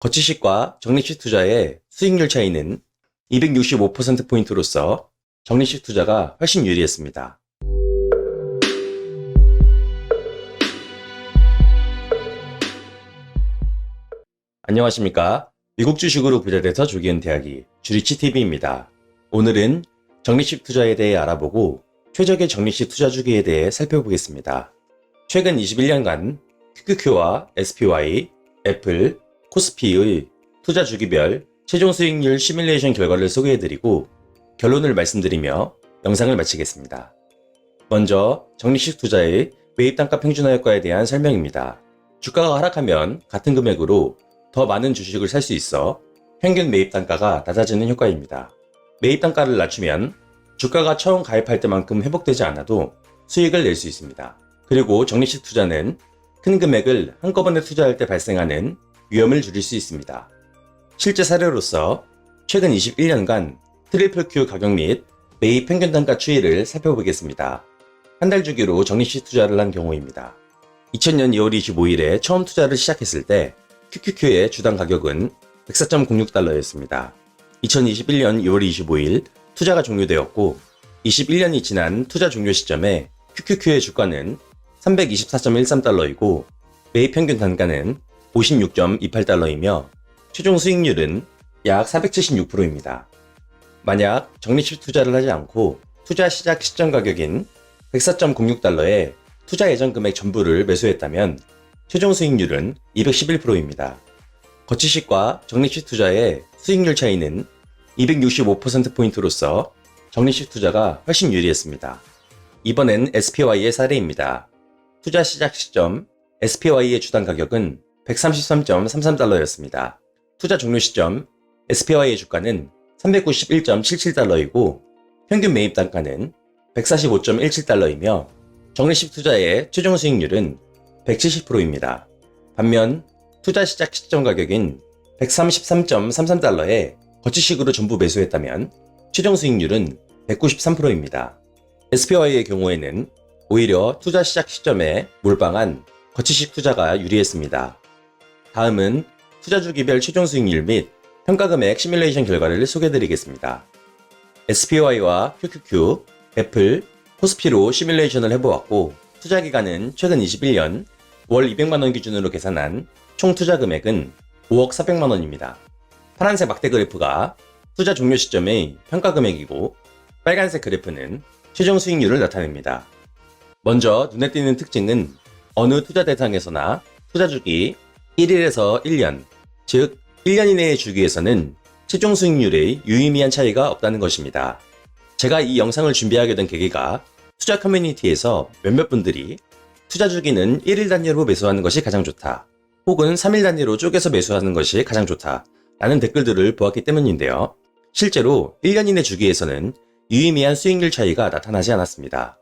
거치식과 적립식 투자의 수익률 차이는 265%포인트로서 적립식 투자가 훨씬 유리했습니다. 안녕하십니까. 미국 주식으로 부자돼서 조기은 대학이 주리치 TV입니다. 오늘은 적립식 투자에 대해 알아보고 최적의 적립식 투자 주기에 대해 살펴보겠습니다. 최근 21년간 QQQ와 SPY, 애플, 코스피의 투자 주기별 최종 수익률 시뮬레이션 결과를 소개해드리고 결론을 말씀드리며 영상을 마치겠습니다. 먼저 적립식 투자의 매입 단가 평준화 효과에 대한 설명입니다. 주가가 하락하면 같은 금액으로 더 많은 주식을 살 수 있어 평균 매입 단가가 낮아지는 효과입니다. 매입 단가를 낮추면 주가가 처음 가입할 때만큼 회복되지 않아도 수익을 낼 수 있습니다. 그리고 적립식 투자는 큰 금액을 한꺼번에 투자할 때 발생하는 위험을 줄일 수 있습니다. 실제 사례로서 최근 21년간 트리플 Q 가격 및 매입 평균 단가 추이를 살펴보겠습니다. 한 달 주기로 적립식 투자를 한 경우입니다. 2000년 2월 25일에 처음 투자를 시작했을 때 QQQ의 주당 가격은 104.06달러였습니다. 2021년 2월 25일 투자가 종료되었고 21년이 지난 투자 종료 시점에 QQQ의 주가는 324.13달러이고 매입 평균 단가는 56.28달러이며 최종 수익률은 약 476%입니다. 만약 적립식 투자를 하지 않고 투자 시작 시점 가격인 104.06달러에 투자 예정 금액 전부를 매수했다면 최종 수익률은 211%입니다. 거치식과 적립식 투자의 수익률 차이는 265%포인트로서 적립식 투자가 훨씬 유리했습니다. 이번엔 SPY의 사례입니다. 투자 시작 시점 SPY의 주당 가격은 133.33달러였습니다. 투자 종료 시점 SPY의 주가는 391.77달러이고 평균 매입 단가는 145.17달러이며 적립식 투자의 최종 수익률은 170%입니다. 반면 투자 시작 시점 가격인 133.33달러에 거치식으로 전부 매수했다면 최종 수익률은 193%입니다. SPY의 경우에는 오히려 투자 시작 시점에 몰빵한 거치식 투자가 유리했습니다. 다음은 투자 주기별 최종 수익률 및 평가 금액 시뮬레이션 결과를 소개해드리겠습니다. SPY와 QQQ, 애플, 코스피로 시뮬레이션을 해보았고 투자 기간은 최근 21년 월 200만원 기준으로 계산한 총 투자 금액은 5억 400만원입니다. 파란색 막대 그래프가 투자 종료 시점의 평가 금액이고 빨간색 그래프는 최종 수익률을 나타냅니다. 먼저 눈에 띄는 특징은 어느 투자 대상에서나 투자 주기 1일에서 1년, 즉 1년 이내의 주기에서는 최종 수익률의 유의미한 차이가 없다는 것입니다. 제가 이 영상을 준비하게 된 계기가 투자 커뮤니티에서 몇몇 분들이 투자 주기는 1일 단위로 매수하는 것이 가장 좋다. 혹은 3일 단위로 쪼개서 매수하는 것이 가장 좋다. 라는 댓글들을 보았기 때문인데요. 실제로 1년 이내 주기에서는 유의미한 수익률 차이가 나타나지 않았습니다.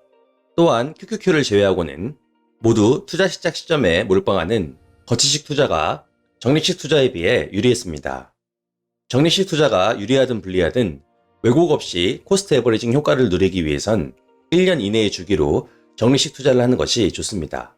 또한 QQQ를 제외하고는 모두 투자 시작 시점에 몰빵하는 거치식 투자가 적립식 투자에 비해 유리했습니다. 적립식 투자가 유리하든 불리하든 왜곡 없이 코스트 에버리징 효과를 누리기 위해선 1년 이내의 주기로 적립식 투자를 하는 것이 좋습니다.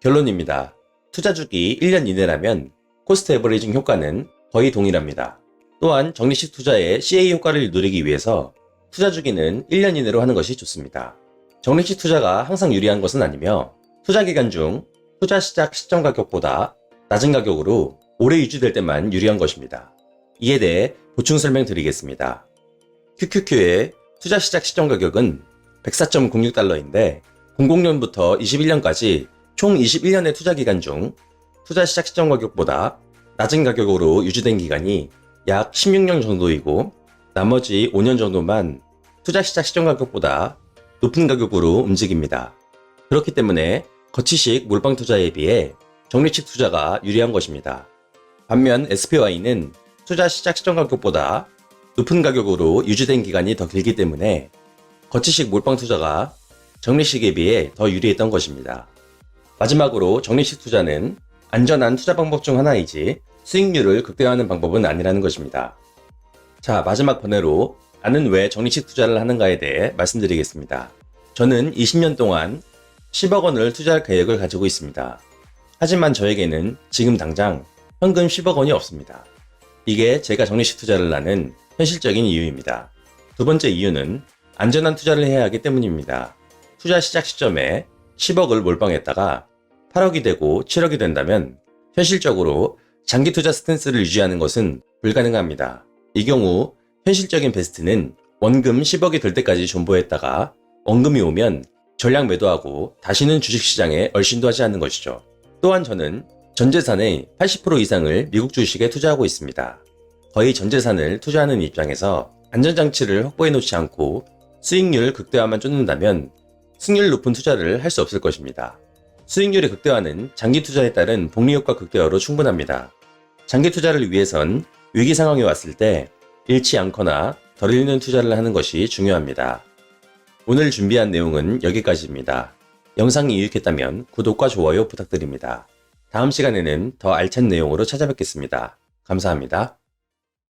결론입니다. 투자 주기 1년 이내라면 코스트 에버리징 효과는 거의 동일합니다. 또한 적립식 투자의 CA 효과를 누리기 위해서 투자 주기는 1년 이내로 하는 것이 좋습니다. 적립식 투자가 항상 유리한 것은 아니며 투자 기간 중 투자 시작 시점 가격보다 낮은 가격으로 오래 유지될 때만 유리한 것입니다. 이에 대해 보충 설명드리겠습니다. QQQ의 투자 시작 시점 가격은 104.06달러인데 00년부터 21년까지 총 21년의 투자 기간 중 투자 시작 시점 가격보다 낮은 가격으로 유지된 기간이 약 16년 정도이고 나머지 5년 정도만 투자 시작 시점 가격보다 높은 가격으로 움직입니다. 그렇기 때문에 거치식 몰빵 투자에 비해 적립식 투자가 유리한 것입니다. 반면 SPY는 투자 시작 시점 가격보다 높은 가격으로 유지된 기간이 더 길기 때문에 거치식 몰빵 투자가 적립식에 비해 더 유리했던 것입니다. 마지막으로 적립식 투자는 안전한 투자 방법 중 하나이지 수익률을 극대화하는 방법은 아니라는 것입니다. 자, 마지막 번외로 나는 왜 적립식 투자를 하는가에 대해 말씀드리겠습니다. 저는 20년 동안 10억 원을 투자할 계획을 가지고 있습니다. 하지만 저에게는 지금 당장 현금 10억 원이 없습니다. 이게 제가 정리식 투자를 하는 현실적인 이유입니다. 두 번째 이유는 안전한 투자를 해야 하기 때문입니다. 투자 시작 시점에 10억을 몰빵했다가 8억이 되고 7억이 된다면 현실적으로 장기 투자 스탠스를 유지하는 것은 불가능합니다. 이 경우 현실적인 베스트는 원금 10억이 될 때까지 존버했다가 원금이 오면 전량 매도하고 다시는 주식시장에 얼씬도 하지 않는 것이죠. 또한 저는 전 재산의 80% 이상을 미국 주식에 투자하고 있습니다. 거의 전 재산을 투자하는 입장에서 안전장치를 확보해 놓지 않고 수익률 극대화만 쫓는다면 승률 높은 투자를 할 수 없을 것입니다. 수익률의 극대화는 장기 투자에 따른 복리효과 극대화로 충분합니다. 장기 투자를 위해선 위기 상황이 왔을 때 잃지 않거나 덜 잃는 투자를 하는 것이 중요합니다. 오늘 준비한 내용은 여기까지입니다. 영상이 유익했다면 구독과 좋아요 부탁드립니다. 다음 시간에는 더 알찬 내용으로 찾아뵙겠습니다. 감사합니다.